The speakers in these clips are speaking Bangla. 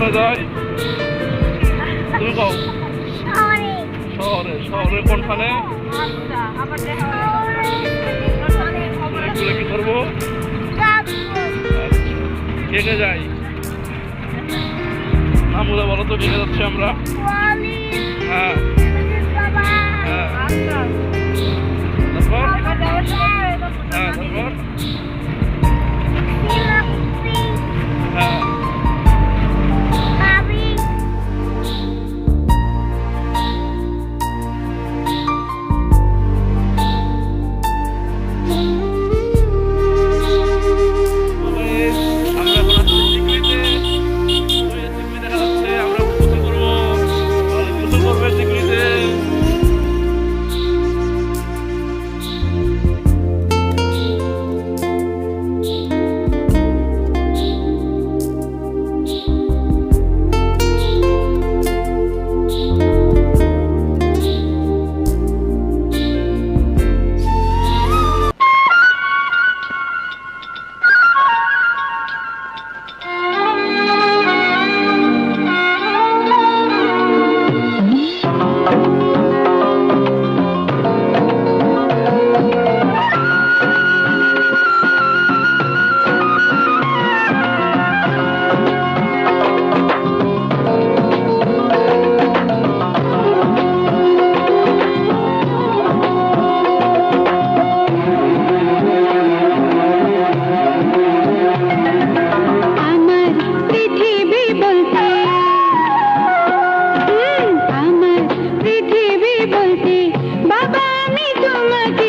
কোনখানে যায়? তুমি কও শহরে শহরে কোনখানে? কি করব কে কে যাই। নামগুলো বলো তো কে কে যাচ্ছি আমরা। হ্যাঁ। बोलते बाबा मैं तुमके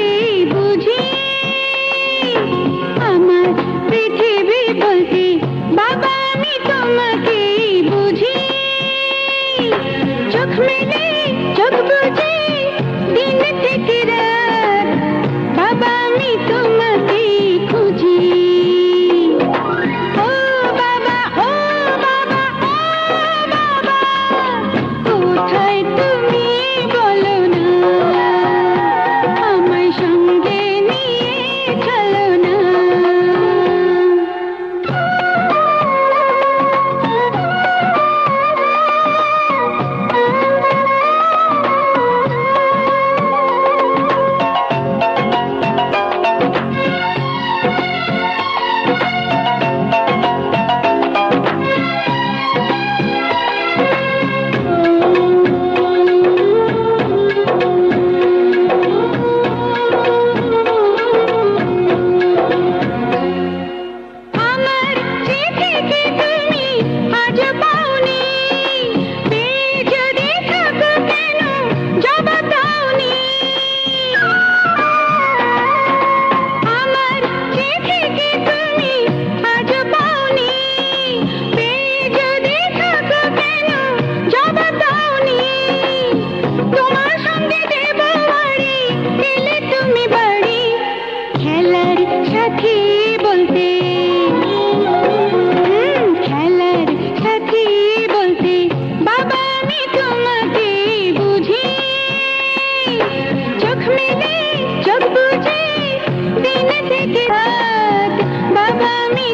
की रात बाबा मी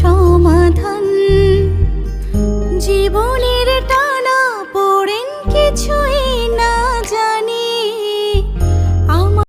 সময়